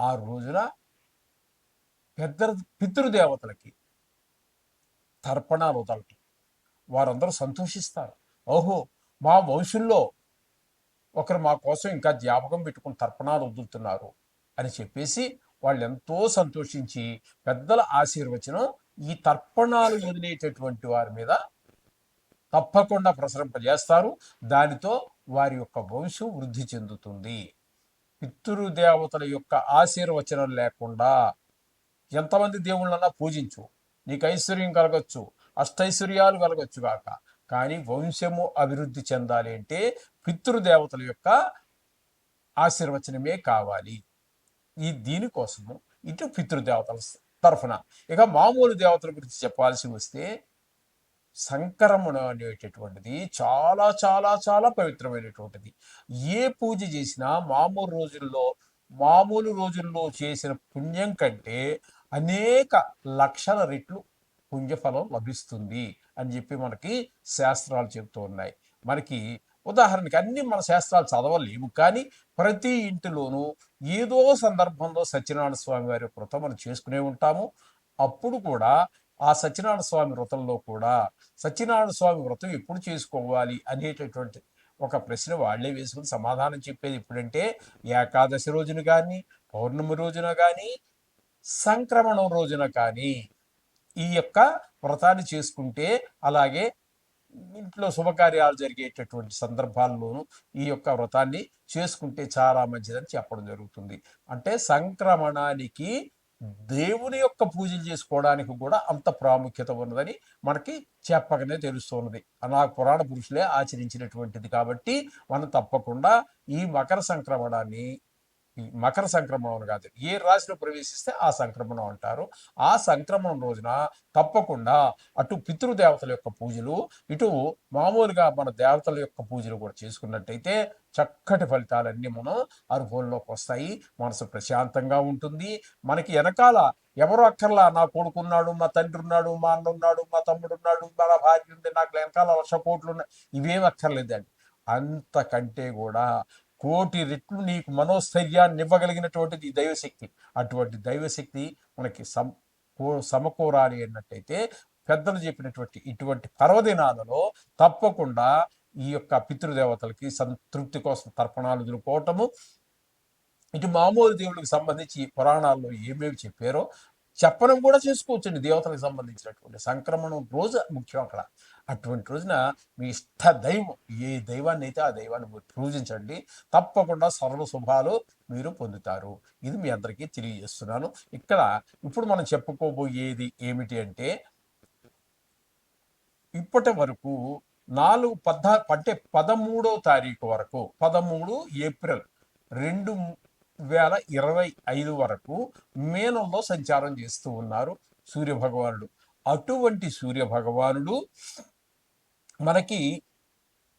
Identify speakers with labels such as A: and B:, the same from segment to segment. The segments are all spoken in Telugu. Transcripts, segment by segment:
A: ఆ రోజున పెద్ద పితృదేవతలకి తర్పణాలు వదలటం. వారందరూ సంతోషిస్తారు. ఓహో మా వంశంలో ఒకరు మా కోసం ఇంకా జ్ఞాపకం పెట్టుకుని తర్పణాలు వదులుతున్నారు అని చెప్పేసి వాళ్ళు ఎంతో సంతోషించి పెద్దల ఆశీర్వచనం ఈ తర్పణాలు వదిలేటటువంటి వారి మీద తప్పకుండా ప్రసరింపజేస్తారు. దానితో వారి యొక్క వంశం వృద్ధి చెందుతుంది. పితృదేవతల యొక్క ఆశీర్వచనం లేకుండా ఎంతమంది దేవుళ్ళన్నా పూజించు. నీకు ఐశ్వర్యం కలగచ్చు. అష్టైశ్వర్యాలు కలగచ్చు కాక కానీ వంశము అభివృద్ధి చెందాలి అంటే పితృదేవతల యొక్క ఆశీర్వచనమే కావాలి. ఈ దీనికోసము ఇటు పితృదేవతల తరఫున. ఇక మామూలు దేవతల గురించి చెప్పాల్సి వస్తే సంకరమణ అనేటటువంటిది చాలా చాలా చాలా పవిత్రమైనటువంటిది. ఏ పూజ చేసినా మామూలు రోజుల్లో మామూలు రోజుల్లో చేసిన పుణ్యం కంటే అనేక లక్షల రెట్లు పుణ్యఫలం లభిస్తుంది అని చెప్పి మనకి శాస్త్రాలు చెబుతూ ఉన్నాయి. మనకి ఉదాహరణకి అన్ని మన శాస్త్రాలు చదవలేము కానీ ప్రతి ఇంటిలోనూ ఏదో సందర్భంలో సత్యనారాయణ స్వామి వారి వ్రతం మనం చేసుకునే ఉంటాము. అప్పుడు కూడా ఆ సత్యనారాయణ స్వామి వ్రతంలో కూడా సత్యనారాయణ స్వామి వ్రతం ఎప్పుడు చేసుకోవాలి అనేటటువంటి ఒక ప్రశ్న వాళ్ళే వేసుకుని సమాధానం చెప్పేది ఎప్పుడంటే ఏకాదశి రోజున కానీ పౌర్ణమి రోజున కానీ సంక్రమణం రోజున కానీ ఈ యొక్క వ్రతాన్ని చేసుకుంటే అలాగే ఇంట్లో శుభకార్యాలు జరిగేటటువంటి సందర్భాల్లోనూ ఈ యొక్క వ్రతాన్ని చేసుకుంటే చాలా మంచిదని చెప్పడం జరుగుతుంది. అంటే సంక్రమణానికి దేవుని యొక్క పూజలు చేసుకోవడానికి కూడా అంత ప్రాముఖ్యత ఉన్నదని మనకి చెప్పకనే తెలుస్తున్నది అలా పురాణ పురుషులే ఆచరించినటువంటిది కాబట్టి మనం తప్పకుండా ఈ మకర సంక్రమణాన్ని మకర సంక్రమణం కాదు ఏ రాశిలో ప్రవేశిస్తే ఆ సంక్రమణం అంటారు. ఆ సంక్రమణం రోజున తప్పకుండా అటు పితృదేవతల యొక్క పూజలు ఇటు మామూలుగా మన దేవతల యొక్క పూజలు కూడా చేసుకున్నట్టయితే చక్కటి ఫలితాలన్నీ మనం అనుభవంలోకి వస్తాయి. మనసు ప్రశాంతంగా ఉంటుంది. మనకి వెనకాల ఎవరు అక్కర్లా నా కొడుకున్నాడు మా తండ్రి ఉన్నాడు మా అన్న ఉన్నాడు మా తమ్ముడు ఉన్నాడు మన భార్య ఉంది నాకు వెనకాల లక్ష కోట్లు ఉన్నాయి. ఇవేం అక్కర్లేదండి. అంతకంటే కూడా కోటి రెట్లు నీకు మనోస్థైర్యాన్ని ఇవ్వగలిగినటువంటిది దైవశక్తి. అటువంటి దైవశక్తి మనకి సమ సమకూరాలి అన్నట్టయితే పెద్దలు చెప్పినటువంటి ఇటువంటి పర్వదినాలలో తప్పకుండా ఈ యొక్క పితృదేవతలకి సంతృప్తి కోసం తర్పణాలు ఎదుర్కోవటము. ఇటు మామూలు దేవుడికి సంబంధించి పురాణాల్లో ఏమేమి చెప్పారో చెప్పడం కూడా చేసుకోవచ్చండి దేవతలకు సంబంధించినటువంటి సంక్రమణం రోజు ముఖ్యం అక్కడ. అటువంటి రోజున మీ ఇష్ట దైవం ఏ దైవాన్ని అయితే ఆ దైవాన్ని మీరు పూజించండి తప్పకుండా సర్వ శుభాలు మీరు పొందుతారు. ఇది మీ అందరికీ తెలియజేస్తున్నాను. ఇక్కడ ఇప్పుడు మనం చెప్పుకోబోయేది ఏమిటి అంటే ఇప్పటి వరకు నాలుగు పద్నా అంటే పదమూడో తారీఖు వరకు పదమూడు ఏప్రిల్ రెండు వేల ఇరవై ఐదు వరకు మేనంలో సంచారం చేస్తూ ఉన్నారు సూర్య భగవానుడు అటువంటి సూర్య భగవానుడు మనకి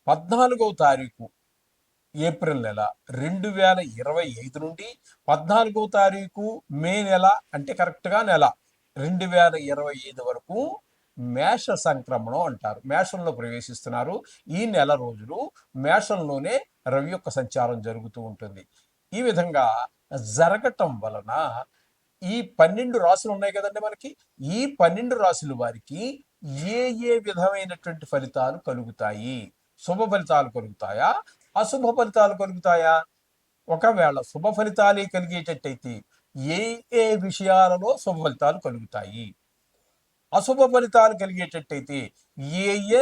A: పద్నాలుగవ తారీఖు ఏప్రిల్ నెల రెండు వేల ఇరవై ఐదు నుండి పద్నాలుగవ తారీఖు మే నెల అంటే కరెక్ట్గా నెల రెండు వేల ఇరవై ఐదు వరకు మేష సంక్రమణం అంటారు. మేషంలో ప్రవేశిస్తున్నారు. ఈ నెల రోజులు మేషంలోనే రవి యొక్క సంచారం జరుగుతూ ఉంటుంది. ఈ విధంగా జరగటం వలన ఈ పన్నెండు రాశులు ఉన్నాయి కదండి మనకి. ఈ పన్నెండు రాశుల వారికి ఏ ఏ విధమైనటువంటి ఫలితాలు కలుగుతాయి? శుభ ఫలితాలు కలుగుతాయా? అశుభ ఫలితాలు కలుగుతాయా? ఒకవేళ శుభ ఫలితాలే కలిగేటట్టయితే ఏ ఏ విషయాలలో శుభ ఫలితాలు కలుగుతాయి? అశుభ ఫలితాలు కలిగేటట్టయితే ఏ ఏ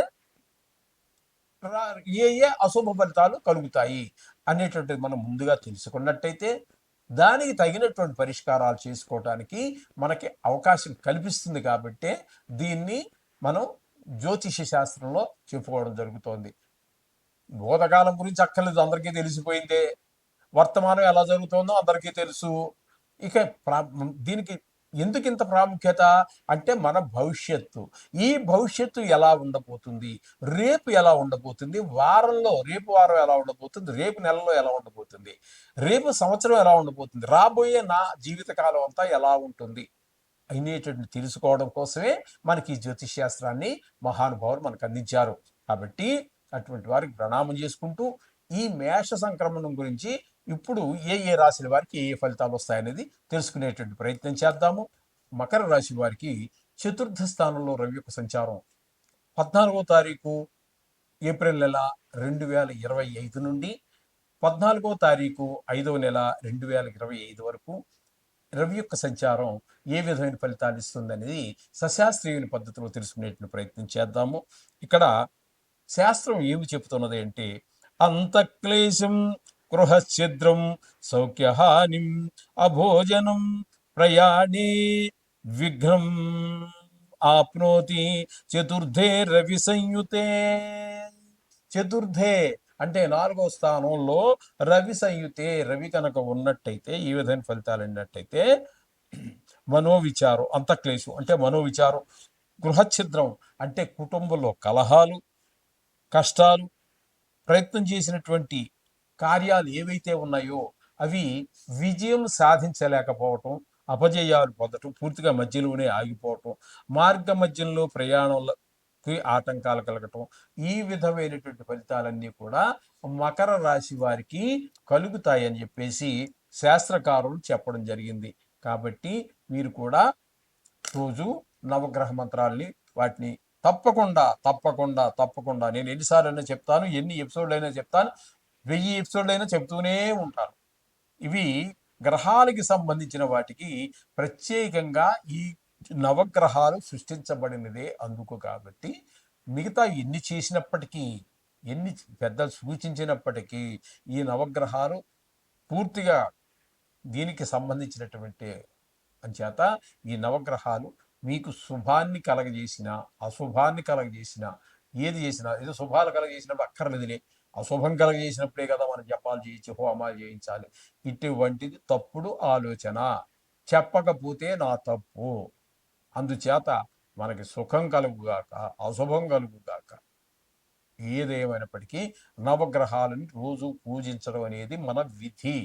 A: ఏ ఏ అశుభ ఫలితాలు కలుగుతాయి అనేటువంటిది మనం ముందుగా తెలుసుకున్నట్టయితే దానికి తగినటువంటి పరిష్కారాలు చేసుకోవటానికి మనకి అవకాశం కల్పిస్తుంది కాబట్టి దీన్ని మనం జ్యోతిష శాస్త్రంలో చెప్పుకోవడం జరుగుతోంది. భూతకాలం గురించి అక్కర్లేదు అందరికీ తెలిసిపోయిందే. వర్తమానం ఎలా జరుగుతుందో అందరికీ తెలుసు. ఇక ప్రా దీనికి ఎందుకు ఇంత ప్రాముఖ్యత? అంటే మన భవిష్యత్తు. ఈ భవిష్యత్తు ఎలా ఉండబోతుంది? రేపు ఎలా ఉండబోతుంది? వారంలో రేపు వారం ఎలా ఉండబోతుంది? రేపు నెలలో ఎలా ఉండబోతుంది? రేపు సంవత్సరం ఎలా ఉండబోతుంది? రాబోయే నా జీవితకాలం అంతా ఎలా ఉంటుంది? అనేటువంటి తెలుసుకోవడం కోసమే మనకి ఈ జ్యోతిష్ శాస్త్రాన్ని మహానుభావులు మనకు అందించారు. కాబట్టి అటువంటి వారికి ప్రణామం చేసుకుంటూ ఈ మేష సంక్రమణం గురించి ఇప్పుడు ఏ ఏ రాశుల వారికి ఏ ఫలితాలు వస్తాయనేది తెలుసుకునేటువంటి ప్రయత్నం చేద్దాము. మకర రాశి వారికి చతుర్థ స్థానంలో రవి యొక్క సంచారం పద్నాలుగో తారీఖు ఏప్రిల్ నెల రెండు వేల ఇరవై ఐదు నుండి పద్నాలుగో తారీఖు ఐదవ నెల రెండు వేల ఇరవై ఐదు వరకు రవి యొక్క సంచారం ఏ విధమైన ఫలితాలు ఇస్తుందనేది సశాస్త్రీయుని పద్ధతిలో తెలుసుకునేటువంటి ప్రయత్నం చేద్దాము. ఇక్కడ శాస్త్రం ఏమి చెబుతున్నది అంటే అంతక్లేశం గృహఛిద్రం సౌఖ్యహానిం అభోజనం ప్రయాణే విఘ్నం ఆప్నోతి చతుర్థే రవి సంయుతే. చతుర్థే అంటే నాలుగో స్థానంలో రవి సంయుతే రవి కనుక ఉన్నట్టయితే ఈ విధమైన ఫలితాలు ఉన్నట్టయితే మనోవిచారం అంతక్లేశం అంటే మనోవిచారం. గృహఛిద్రం అంటే కుటుంబంలో కలహాలు కష్టాలు ప్రయత్నం చేసినటువంటి కార్యాలు ఏవైతే ఉన్నాయో అవి విజయం సాధించలేకపోవటం అపజయాలు పొందటం పూర్తిగా మధ్యలోనే ఆగిపోవటం మార్గ మధ్యంలో ప్రయాణంకి ఆటంకాలు కలగటం ఈ విధమైనటువంటి ఫలితాలన్నీ కూడా మకర రాశి వారికి కలుగుతాయని చెప్పేసి శాస్త్రకారులు చెప్పడం జరిగింది. కాబట్టి మీరు కూడా రోజు నవగ్రహ మంత్రాల్ని వాటిని తప్పకుండా తప్పకుండా తప్పకుండా నేను ఎన్నిసార్లు అయినా చెప్తాను ఎన్ని ఎపిసోడ్లు అయినా చెప్తాను వెయ్యి ఎపిసోడ్లు అయినా చెప్తూనే ఉంటారు. ఇవి గ్రహాలకి సంబంధించిన వాటికి ప్రత్యేకంగా ఈ నవగ్రహాలు సృష్టించబడినదే అందుకు కాబట్టి మిగతా ఎన్ని చేసినప్పటికీ ఎన్ని పెద్దలు సూచించినప్పటికీ ఈ నవగ్రహాలు పూర్తిగా దీనికి సంబంధించినటువంటి అంచేత ఈ నవగ్రహాలు మీకు శుభాన్ని కలగజేసిన అశుభాన్ని కలగజేసిన ఏది చేసినా ఏదో శుభాలు కలగజేసినప్పుడు అక్కర్లేదులే. అశుభం కలగజేసినప్పుడే కదా మనం జపాలు చేయించి హోమాలు చేయించాలి. ఇటువంటిది తప్పుడు ఆలోచన. చెప్పకపోతే నా తప్పు. అందుచేత మనకి సుఖం కలుగుగాక అశుభం కలుగుగాక ఏదేమైనప్పటికీ నవగ్రహాలను రోజు పూజించడం అనేది మన విధి.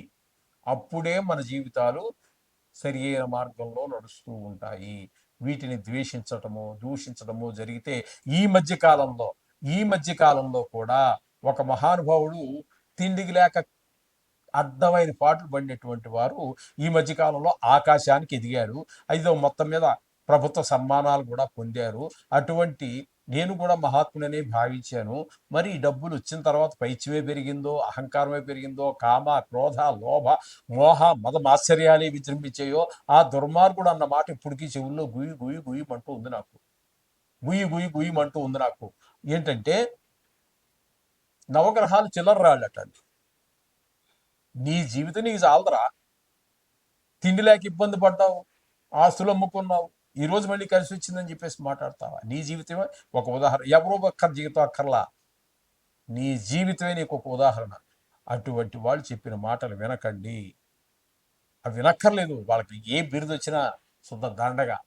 A: అప్పుడే మన జీవితాలు సరి అయిన మార్గంలో నడుస్తూ ఉంటాయి. వీటిని ద్వేషించటము దూషించటము జరిగితే ఈ మధ్య కాలంలో ఈ మధ్య కాలంలో కూడా ఒక మహానుభావుడు తిండికి లేక అర్థమైన పాటలు పడినటువంటి వారు ఈ మధ్యకాలంలో ఆకాశానికి ఎదిగారు. అయితే మొత్తం మీద ప్రభుత్వ సన్మానాలు కూడా పొందారు. అటువంటి నేను కూడా మహాత్ముడనే భావించాను. మరి ఈ డబ్బులు వచ్చిన తర్వాత పైచ్యమే పెరిగిందో అహంకారమే పెరిగిందో కామ క్రోధ లోభ మోహ మద మాశ్చర్యాలే విజృంభించాయో ఆ దుర్మార్గుడు అన్న మాట ఇప్పటికీ చెవుల్లో గుయ్యి గుయ్యి గుయ్యమంటూ ఉంది నాకు. గుయ్యి గుయ్యి గుయ్యమంటూ ఉంది నాకు. ఏంటంటే నవగ్రహాలు చిల్లర రాళ్ళట నీ జీవితం నీకు చాలదరా. తిండి లేక ఇబ్బంది పడ్డావు ఆస్తులు అమ్ముకున్నావు ఈ రోజు మళ్ళీ కలిసి వచ్చిందని చెప్పేసి మాట్లాడతావా? నీ జీవితమే ఒక ఉదాహరణ. ఎవరో ఒక్కరి జీవితం అక్కర్లా. నీ జీవితమే నీకు ఒక ఉదాహరణ. అటువంటి వాళ్ళు చెప్పిన మాటలు వినకండి. అవి వినక్కర్లేదు. వాళ్ళకి ఏ బిరుదు వచ్చినా శుద్ధ దండగా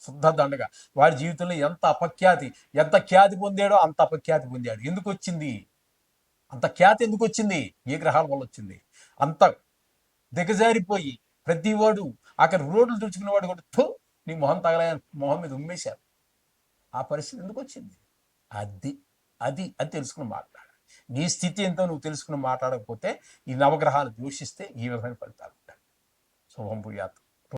A: శుద్ధ దండగా. వాడి జీవితంలో ఎంత అపఖ్యాతి ఎంత ఖ్యాతి పొందాడో అంత అపఖ్యాతి పొందాడు. ఎందుకు వచ్చింది? అంత ఖ్యాతి ఎందుకు వచ్చింది? ఏ గ్రహాల వల్ల వచ్చింది? అంత దిగజారిపోయి ప్రతివాడు అక్కడ రోడ్లు తుడుచుకున్న వాడు కూడా నీ మొహం తగలే మొహం మీద ఉమ్మేశారు. ఆ పరిస్థితి ఎందుకు వచ్చింది? అది అది అది తెలుసుకుని మాట్లాడాలి. నీ స్థితి ఎంతో నువ్వు తెలుసుకుని మాట్లాడకపోతే ఈ నవగ్రహాలు దూషిస్తే ఈ విధమైన ఫలితాలు ఉంటాయి. శుభం భూయాత్.